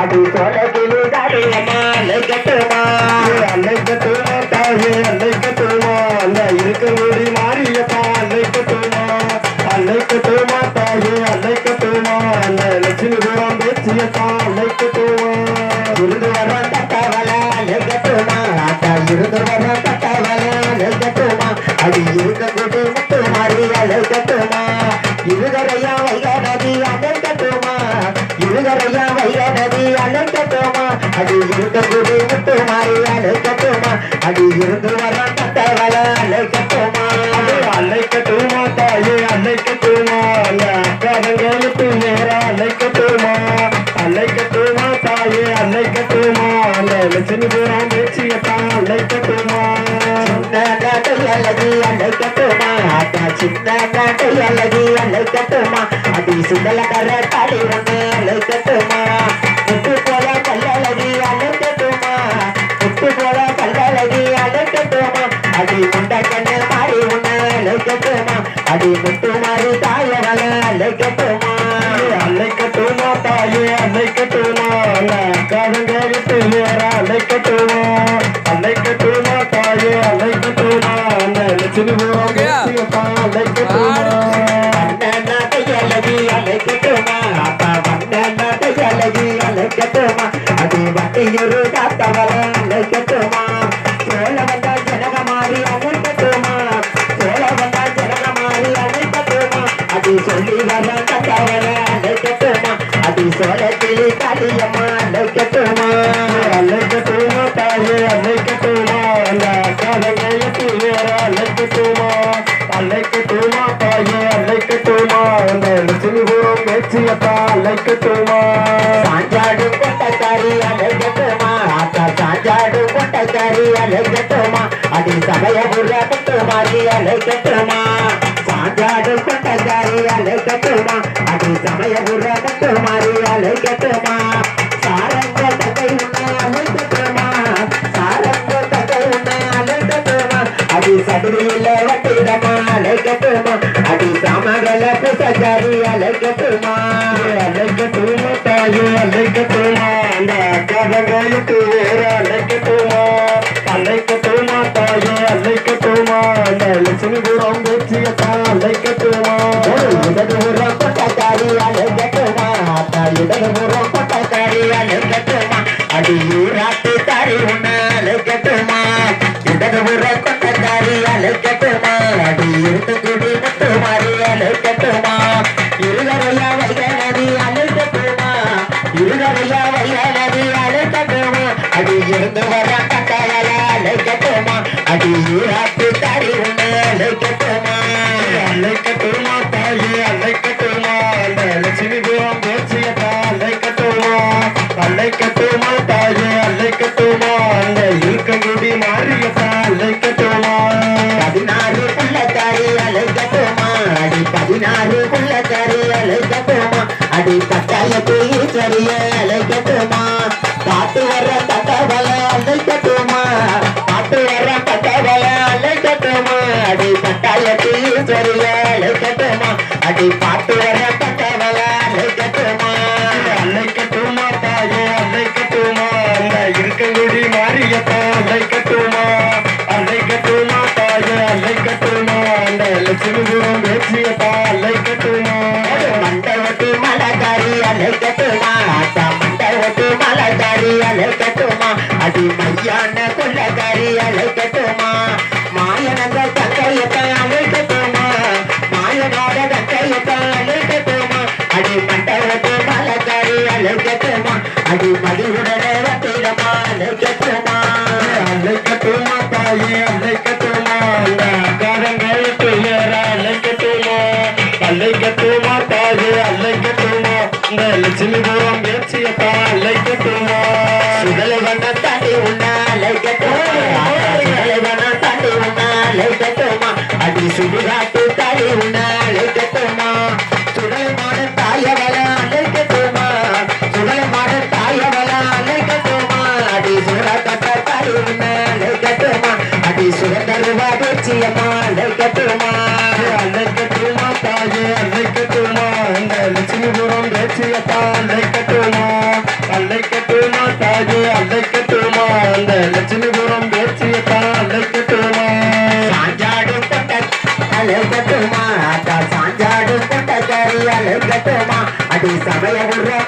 అది తొలగిలు గడియక ಸುಂದಲಕರ ತಳಿವ வைக்கட்டுமா சாஞ்சாடு கொட்டக்காரி அழகட்டுமா ஆத்தா சாஞ்சாடு கொட்டக்காரி அழகட்டுமா அடி சமயபுர பட்டுமாரி அழகட்டுமா சாஞ்சாடு கொட்டக்காரி அழகட்டுமா அடி சமயபுர నా కథ గలుపు వేరా? அடி பட்டாயத்தை சரிய அழைக்கட்டுமா பாட்டு வர தட்டவல அழைக்கட்டுமா பாட்டு வர தட்டவல அழைக்கட்டுமா அடி பட்டாயத்தை சரிய அழைக்கட்டுமா அடி பாட்டு அடிவுடனே வட்டிடமா அழைக்கட்டுமா அழைக்கட்டுமா தாயே அழைக்கட்டுமா இந்த அக்காரங்கள் துயர அழைக்கட்டுமா அழைக்கட்டுமா தாயே அழைக்கட்டுமா இந்த லட்சுமி பூரம் ஏற்றியப்பா அழைக்கட்டுமா சுடலை வண்ண தாண்டி உண்ணா அழைக்கட்டுமா சுடலை வண்ண தாண்டி உண்ணா அழைக்கட்டுமா அடி சுடுகாட்டு அன்னைக்கு அம்மா அன்னைக்கு திருமா அன்னைக்கு திருமா தாயே அன்னைக்கு திருமா இந்த லட்சுமிபுரம் தேசியப்பா அன்னைக்கு திருமா அன்னைக்கு திருமா தாயே அன்னைக்கு திருமா இந்த லட்சுமிபுரம் தேசியப்பா அன்னைக்கு திருமா சாஞ்சாடு கொட்ட அழகு திருமா சாஞ்சாடு கொட்ட கறி அழகு சமய உள்ள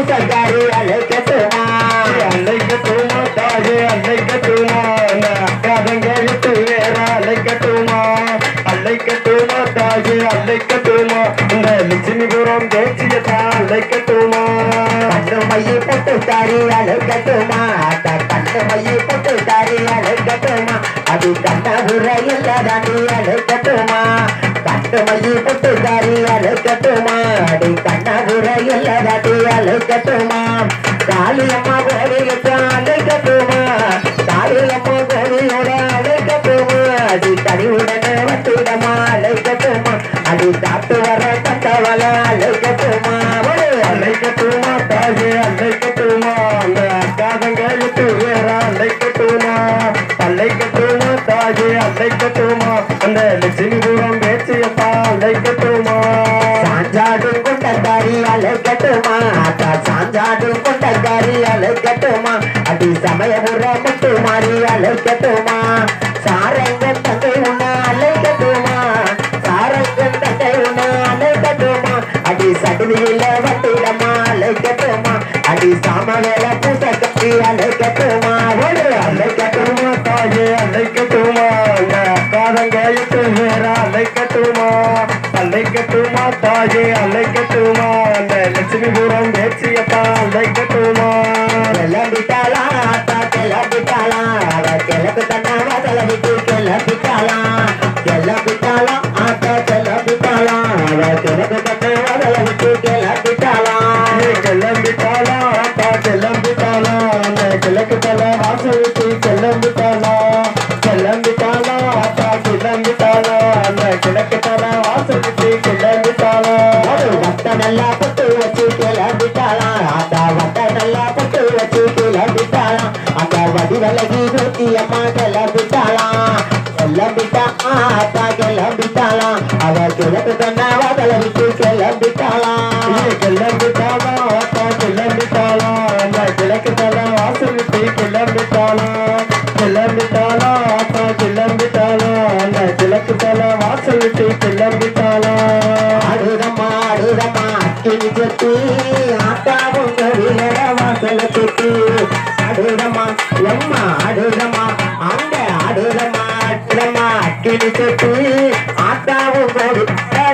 சாமவேல பூசக்காரி அழுகட்டுமா அல்லை கட்டுமா தாயே அல்லை கட்டுமா அந்த அக்காதங்க விட்டு வேற அல்லை கட்டுமா அல்லை கட்டுமா தாயே அல்லை கட்டுமா இந்த லட்சுமிபுரம் பேச்சியத்தான் அல்லை கட்டுமா கண்ணு மைய போட்டு தாரி அழுகட்டுமா அக்கா கண்ணு மைய போட்டு தாரி அழுகட்டுமா அது கண்ணபுர இல்லதாண்டி அழுகட்டுமா கண்ணு மைய போட்டு தாரி அழுகட்டுமா அழுகட்டுமா காளியம்மா கோவிலுக்கு அழுகட்டுமா காளியம்மா கோவிலோட அலை கட்டுமா அழுகட்டுமா அடி கனிவுடனே அலை கட்டுமா அது சாப்பிட்டு வர பட்டவள அலை கட்டுமா அலை கட்டுமா தாயே அலை கட்டுமா? அந்த அக்காதங்க விட்டு வேற அலை கட்டுமா? அலை கட்டுமா தாயே அலை கட்டுமா? அந்த லட்சுமிபுரம் பேச்சியத்தான் சமயபுர முட்டு மாறி அழைக்கட்டுமா சாரங்க தங்கை உன்ன அழைக்கட்டுமா சாரங்க தங்கை உன்ன அழைக்கட்டுமா அடி சடுதியில வட்டிடமா அழைக்கட்டுமா அடி சாமவேல பூச கட்டி அழைக்கட்டுமா அழைக்கட்டுமா தாயே அழைக்கட்டுமா காதங்காயத்து வேற அழைக்கட்டுமா அழைக்கட்டுமா தாயே அழைக்கட்டுமா கட்டுமா? அந்த லட்சுமிபுரம் பேச்சியத்தான் அல்லை விலகி நூத்தி அம்மா விட்டாளா? சொல்ல விட்டா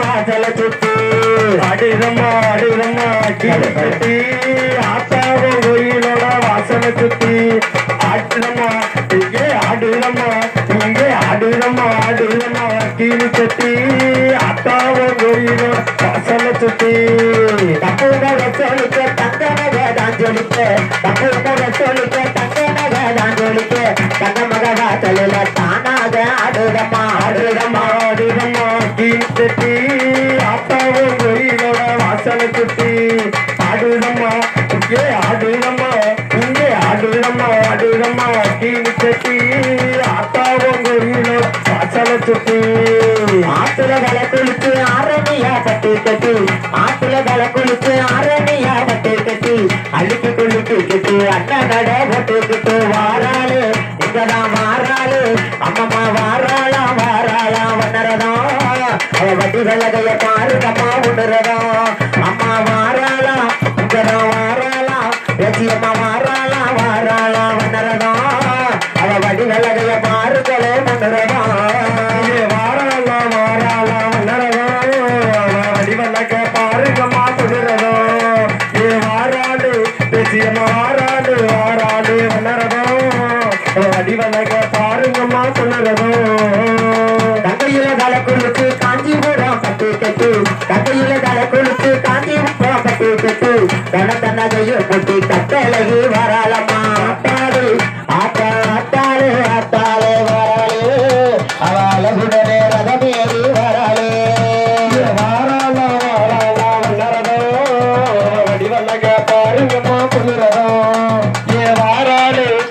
வாசல சுத்தி அடிதம்மா அடிதம்மா கீழே கட்டி ஆத்தாவ கோயிலோட வாசல சுத்தி ஆடுதம்மா இங்கே ஆடுதம்மா இங்கே ஆடுதம்மா ஆடுதம்மா கீழே கட்டி ஆத்தாவ கோயிலோட வாசல சுத்தி. தப்புனக சொல்லிக்க தங்க நகதான் ஜொலிக்க தப்புனக சொல்லிக்க தங்க நகதான் ஜொலிக்க தங்க மக வாசலில் தானாக ஆடுதம்மா ஆடுதம்மா ஆடுதம்மா. ஆடுதம்மா கீழே கட்டி ஆத்தாவும் கோயிலோட வாசனை சுத்தி ஆத்துல கல குளிச்சு ஆரணியா பட்டு கட்டி ஆத்துல கல குளிச்சு ஆரணியா பட்டு கட்டி அழுக்கி குளிக்கு கிட்டு அண்ணன் கடை போட்டுக்கிட்டு வாராளு இங்கதான் வாராளு அம்மம்மா வாராளா வாராளா வண்ணரதம் அவ வட்டி வெள்ளதைய பாருங்கம்மா உண்ணுறதம் அம்மா வாராளா இங்கதான் வாராளா ரஜி தகையப்பட்டு தட்டழகு வராளம்